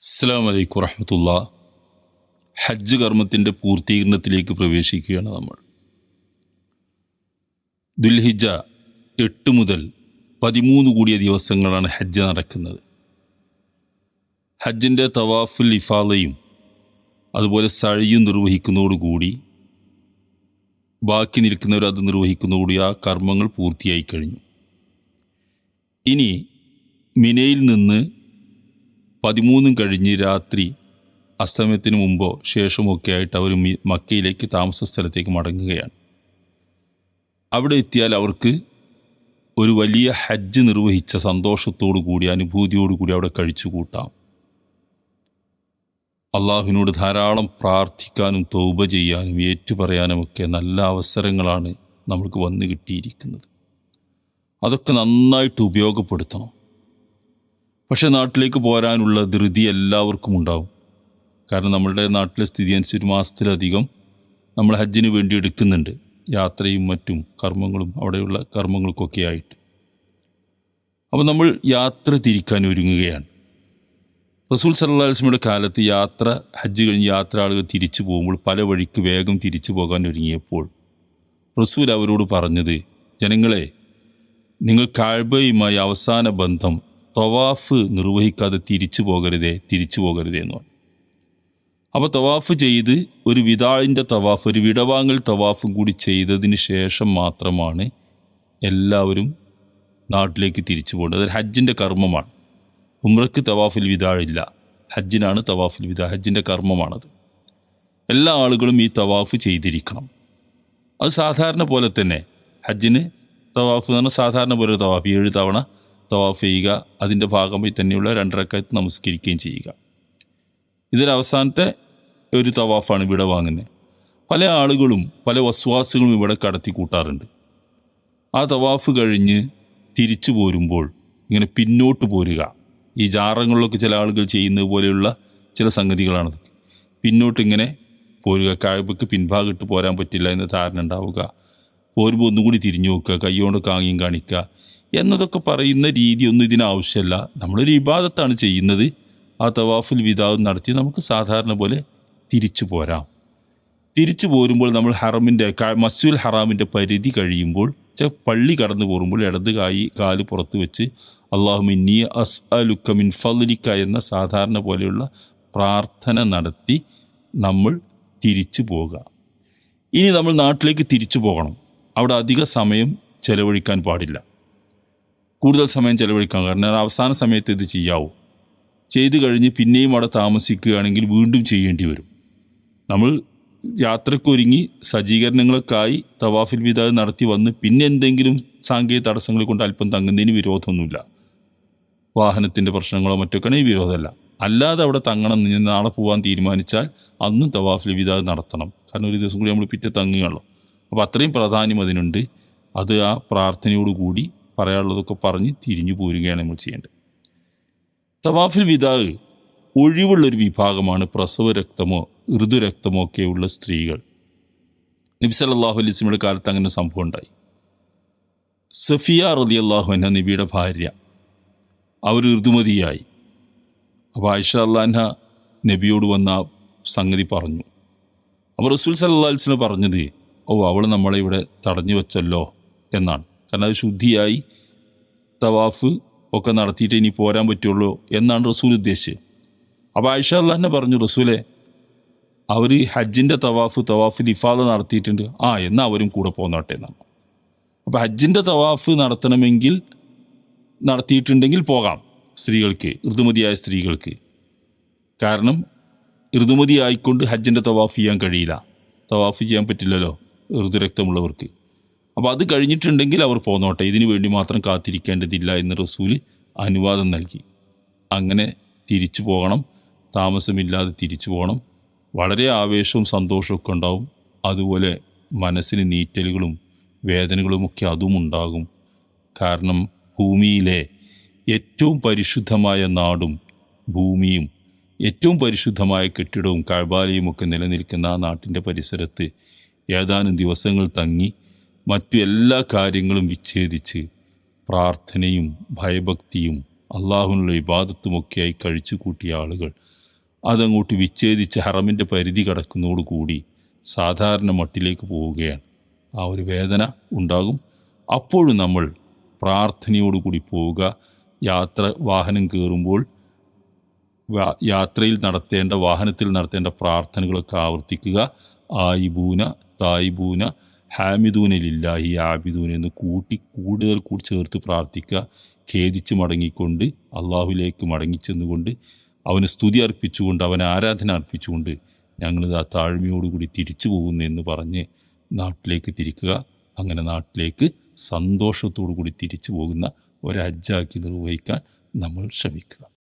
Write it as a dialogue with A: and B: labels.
A: അസ്സാം വലൈക്കും വറഹമത്തുള്ള. ഹജ്ജ് കർമ്മത്തിന്റെ പൂർത്തീകരണത്തിലേക്ക് പ്രവേശിക്കുകയാണ് നമ്മൾ. ദുൽഹിജ എട്ട് മുതൽ പതിമൂന്ന് കൂടിയ ദിവസങ്ങളാണ് ഹജ്ജ് നടക്കുന്നത്. ഹജ്ജിന്റെ തവാഫുൽ ഇഫാലയും അതുപോലെ സഴിയും നിർവഹിക്കുന്നതോടുകൂടി ബാക്കി നിൽക്കുന്നവർ അത് നിർവഹിക്കുന്നതോടുകൂടി ആ കർമ്മങ്ങൾ പൂർത്തിയായി കഴിഞ്ഞു. ഇനി മിനയിൽ നിന്ന് പതിമൂന്നും കഴിഞ്ഞ് രാത്രി അസ്തമയത്തിന് മുമ്പോ ശേഷമൊക്കെ ആയിട്ട് അവർ മക്കയിലേക്ക് താമസ സ്ഥലത്തേക്ക് മടങ്ങുകയാണ്. അവിടെ എത്തിയാൽ അവർക്ക് ഒരു വലിയ ഹജ്ജ് നിർവഹിച്ച സന്തോഷത്തോടു കൂടി അനുഭൂതിയോടു കൂടി അവിടെ കഴിച്ചു കൂട്ടാം. അള്ളാഹുവിനോട് ധാരാളം പ്രാർത്ഥിക്കാനും തൗബ ചെയ്യാനും ഏറ്റുപറയാനുമൊക്കെ നല്ല അവസരങ്ങളാണ് നമ്മൾക്ക് വന്നു കിട്ടിയിരിക്കുന്നത്. അതൊക്കെ നന്നായിട്ട് ഉപയോഗപ്പെടുത്തണം. പക്ഷെ നാട്ടിലേക്ക് പോരാനുള്ള ധൃതി എല്ലാവർക്കും ഉണ്ടാവും. കാരണം നമ്മളുടെ നാട്ടിലെ സ്ഥിതി അനുസരിച്ച് മാസത്തിലധികം നമ്മൾ ഹജ്ജിന് വേണ്ടി എടുക്കുന്നുണ്ട്. യാത്രയും മറ്റും കർമ്മങ്ങളും അവിടെയുള്ള കർമ്മങ്ങൾക്കൊക്കെ ആയിട്ട്. അപ്പോൾ നമ്മൾ യാത്ര തിരിക്കാൻ ഒരുങ്ങുകയാണ്. റസൂൽ സല്ലാസ്മിയുടെ കാലത്ത് യാത്ര ഹജ്ജ് കഴിഞ്ഞ് യാത്ര ആളുകൾ തിരിച്ചു പോകുമ്പോൾ പല വഴിക്ക് വേഗം തിരിച്ചു പോകാൻ ഒരുങ്ങിയപ്പോൾ റസൂൽ അവരോട് പറഞ്ഞത് ജനങ്ങളെ നിങ്ങൾ കാഴ്ബയുമായി അവസാന ബന്ധം തവാഫ് നിർവഹിക്കാതെ തിരിച്ചു പോകരുതേ തിരിച്ചു പോകരുതേ എന്ന് പറഞ്ഞു. അപ്പോൾ തവാഫ് ചെയ്ത് ഒരു വിതാഴിന്റെ തവാഫ് ഒരു വിടവാങ്ങൽ തവാഫും കൂടി ചെയ്തതിന് ശേഷം മാത്രമാണ് എല്ലാവരും നാട്ടിലേക്ക് തിരിച്ചു പോകേണ്ടത്. അത് ഹജ്ജിന്റെ കർമ്മമാണ്. ഉമ്രക്ക് തവാഫിൽ വിതാഴില്ല ഹജ്ജിനാണ് തവാഫിൽ വിതാ ഹജ്ജിന്റെ കർമ്മമാണത്. എല്ലാ ആളുകളും ഈ തവാഫ് ചെയ്തിരിക്കണം. അത് സാധാരണ പോലെ തന്നെ ഹജ്ജിന് തവാഫ് എന്ന് പറഞ്ഞാൽ സാധാരണ പോലെ തവാഫ് ഏഴ് തവണ തവാഫ് ചെയ്യുക അതിന്റെ ഭാഗമായി തന്നെയുള്ള രണ്ടരക്കാലത്ത് നമസ്കരിക്കുകയും ചെയ്യുക. ഇതിൽ അവസാനത്തെ ഒരു തവാഫാണ് ഇവിടെ വാങ്ങുന്നത്. പല ആളുകളും പല വസ്വാസുകളും ഇവിടെ കടത്തി കൂട്ടാറുണ്ട്. ആ തവാഫ് കഴിഞ്ഞ് തിരിച്ചു പോരുമ്പോൾ ഇങ്ങനെ പിന്നോട്ട് പോരുക. ഈ ജാറങ്ങളിലൊക്കെ ചില ആളുകൾ ചെയ്യുന്നത് പോലെയുള്ള ചില സംഗതികളാണത് പിന്നോട്ട് ഇങ്ങനെ പോരുക. കഴിവക്ക് പിൻഭാഗിട്ട് പോരാൻ പറ്റില്ല എന്ന ധാരണ ഉണ്ടാവുക. പോരുമ്പോൾ ഒന്നുകൂടി തിരിഞ്ഞു നോക്കുക. കൈകൊണ്ട് കാങ്ങിയും കാണിക്കുക. എന്നതൊക്കെ പറയുന്ന രീതിയൊന്നും ഇതിനാവശ്യമല്ല നമ്മളൊരു ഇബാദത്താണ് ചെയ്യുന്നത്. ആ തവാഫുൽ വിതാവ് നടത്തി നമുക്ക് സാധാരണ പോലെ തിരിച്ചു പോരാം. തിരിച്ചു പോരുമ്പോൾ നമ്മൾ ഹറമിന്റെ മസ്ജുൽ ഹറാമിന്റെ പരിധി കഴിയുമ്പോൾ പള്ളി കടന്നു പോരുമ്പോൾ ഇടത് കായി കാൽ പുറത്ത് വെച്ച് അള്ളാഹു മിന്നി അസ് അലുക്കമിൻ ഫലിക്ക എന്ന സാധാരണ പോലെയുള്ള പ്രാർത്ഥന നടത്തി നമ്മൾ തിരിച്ചു പോകുക ഇനി നമ്മൾ നാട്ടിലേക്ക് തിരിച്ചു പോകണം. അവിടെ അധിക സമയം ചെലവഴിക്കാൻ പാടില്ല. കൂടുതൽ സമയം ചെലവഴിക്കാം കാരണം അവസാന സമയത്ത് ഇത് ചെയ്യാവൂ. ചെയ്തു കഴിഞ്ഞ് പിന്നെയും അവിടെ താമസിക്കുകയാണെങ്കിൽ വീണ്ടും ചെയ്യേണ്ടി വരും. നമ്മൾ യാത്രക്കൊരുങ്ങി സജ്ജീകരണങ്ങൾക്കായി തവാഫിൽ വിതാ നടത്തി വന്ന് പിന്നെ എന്തെങ്കിലും സാങ്കേതിക തടസ്സങ്ങൾ കൊണ്ട് അല്പം തങ്ങുന്നതിന് വിരോധമൊന്നുമില്ല. വാഹനത്തിന്റെ പ്രശ്നങ്ങളോ മറ്റൊക്കെയാണ് ഈ വിരോധമല്ല. അല്ലാതെ അവിടെ തങ്ങണം നിന്ന് നാളെ പോകാൻ തീരുമാനിച്ചാൽ അന്നും തവാഫിൽ വിതാ നടത്തണം. കാരണം ഒരു ദിവസം കൂടി നമ്മൾ പിറ്റേ തങ്ങുകയുള്ളൂ അപ്പോൾ അത്രയും പ്രാധാന്യം അതിനുണ്ട്. അത് ആ പ്രാർത്ഥനയോടുകൂടി പറയാനുള്ളതൊക്കെ പറഞ്ഞ് തിരിഞ്ഞു പോരുകയാണ് നമ്മൾ ചെയ്യേണ്ടത്. തവാഫിൽ വിതാവ് ഒഴിവുള്ളൊരു വിഭാഗമാണ് പ്രസവ രക്തമോ ഋതുരക്തമോ ഒക്കെയുള്ള സ്ത്രീകൾ. നബി സല്ലല്ലാഹു അലൈഹി വസല്ലമയുടെ കാലത്ത് അങ്ങനെ സംഭവം ഉണ്ടായി. സഫിയ റതി അള്ളാഹു എന്ന നബിയുടെ ഭാര്യ. അവർ ഋതുമതിയായി. അപ്പോൾ ആയിഷ അള്ളാഹ നബിയോട് വന്ന സംഗതി പറഞ്ഞു. അപ്പോൾ റസൂൽ സല്ലാ വസല്ലം പറഞ്ഞത് ഓ അവൾ നമ്മളെ ഇവിടെ തടഞ്ഞു വെച്ചല്ലോ എന്നാണ്. കാരണം അത് ശുദ്ധിയായി തവാഫ് ഒക്കെ നടത്തിയിട്ട് ഇനി പോരാൻ പറ്റുള്ളൂ എന്നാണ് റസൂൽ ഉദ്ദേശിച്ചത്. അപ്പോൾ ആയിഷ അള്ളാഹിനെ പറഞ്ഞു റസൂലെ അവർ ഹജ്ജിന്റെ തവാഫ് തവാഫ് ലിഫാദ നടത്തിയിട്ടുണ്ട്. ആ എന്നാൽ അവരും കൂടെ പോന്നോട്ടെ എന്നാണ്. അപ്പോൾ ഹജ്ജിന്റെ തവാഫ് നടത്തണമെങ്കിൽ നടത്തിയിട്ടുണ്ടെങ്കിൽ പോകാം സ്ത്രീകൾക്ക് ഋതുമതിയായ സ്ത്രീകൾക്ക്. കാരണം ഋതുമതി ആയിക്കൊണ്ട് ഹജ്ജിന്റെ തവാഫ് ചെയ്യാൻ കഴിയില്ല. തവാഫ് ചെയ്യാൻ പറ്റില്ലല്ലോ ഋതുരക്തമുള്ളവർക്ക് അപ്പോൾ അത് കഴിഞ്ഞിട്ടുണ്ടെങ്കിൽ അവർ പോന്നോട്ടെ. ഇതിനു വേണ്ടി മാത്രം കാത്തിരിക്കേണ്ടതില്ല എന്ന് റസൂൽ അനുവാദം നൽകി. അങ്ങനെ തിരിച്ചു പോകണം. താമസമില്ലാതെ തിരിച്ചു പോകണം. വളരെ ആവേശവും സന്തോഷമൊക്കെ ഉണ്ടാവും. അതുപോലെ മനസ്സിന് നീറ്റലുകളും വേദനകളുമൊക്കെ അതും ഉണ്ടാകും. കാരണം ഭൂമിയിലെ ഏറ്റവും പരിശുദ്ധമായ നാടും ഭൂമിയും ഏറ്റവും പരിശുദ്ധമായ കെട്ടിടവും കഴബാലയുമൊക്കെ നിലനിൽക്കുന്ന ആ നാട്ടിന്റെ പരിസരത്ത് ഏതാനും ദിവസങ്ങൾ തങ്ങി മറ്റു എല്ലാ കാര്യങ്ങളും വിച്ഛേദിച്ച് പ്രാർത്ഥനയും ഭയഭക്തിയും അള്ളാഹുനുള്ള വിവാദത്തുമൊക്കെയായി കഴിച്ചു കൂട്ടിയ ആളുകൾ. അതങ്ങോട്ട് വിച്ഛേദിച്ച് ഹറമിന്റെ പരിധി കടക്കുന്നതോടുകൂടി സാധാരണ മട്ടിലേക്ക് പോവുകയാണ്. ആ ഒരു വേദന ഉണ്ടാകും. അപ്പോഴും നമ്മൾ പ്രാർത്ഥനയോടുകൂടി പോവുക. യാത്ര വാഹനം കയറുമ്പോൾ യാത്രയിൽ നടത്തേണ്ട വാഹനത്തിൽ നടത്തേണ്ട പ്രാർത്ഥനകളൊക്കെ ആവർത്തിക്കുക. ആയിബൂന തായിബൂന ഹാമിദൂനിലില്ലാഹി ആബിദൂൻ എന്ന് കൂട്ടി കൂടുതൽ കൂടി ചേർത്ത് പ്രാർത്ഥിക്കുക. ഖേദിച്ച് മടങ്ങിക്കൊണ്ട് അള്ളാഹുലേക്ക് മടങ്ങിച്ചെന്നുകൊണ്ട് അവന് സ്തുതി അർപ്പിച്ചുകൊണ്ട് അവന് ആരാധന അർപ്പിച്ചുകൊണ്ട് ഞങ്ങളിത് ആ താഴ്മയോടുകൂടി തിരിച്ചു പോകുന്നു എന്ന് പറഞ്ഞ് നാട്ടിലേക്ക് തിരിക്കുക. അങ്ങനെ നാട്ടിലേക്ക് സന്തോഷത്തോടു കൂടി തിരിച്ചു പോകുന്ന ഒരു ഹജ്ജാക്കി നിർവഹിക്കാൻ നമ്മൾ ശ്രമിക്കുക.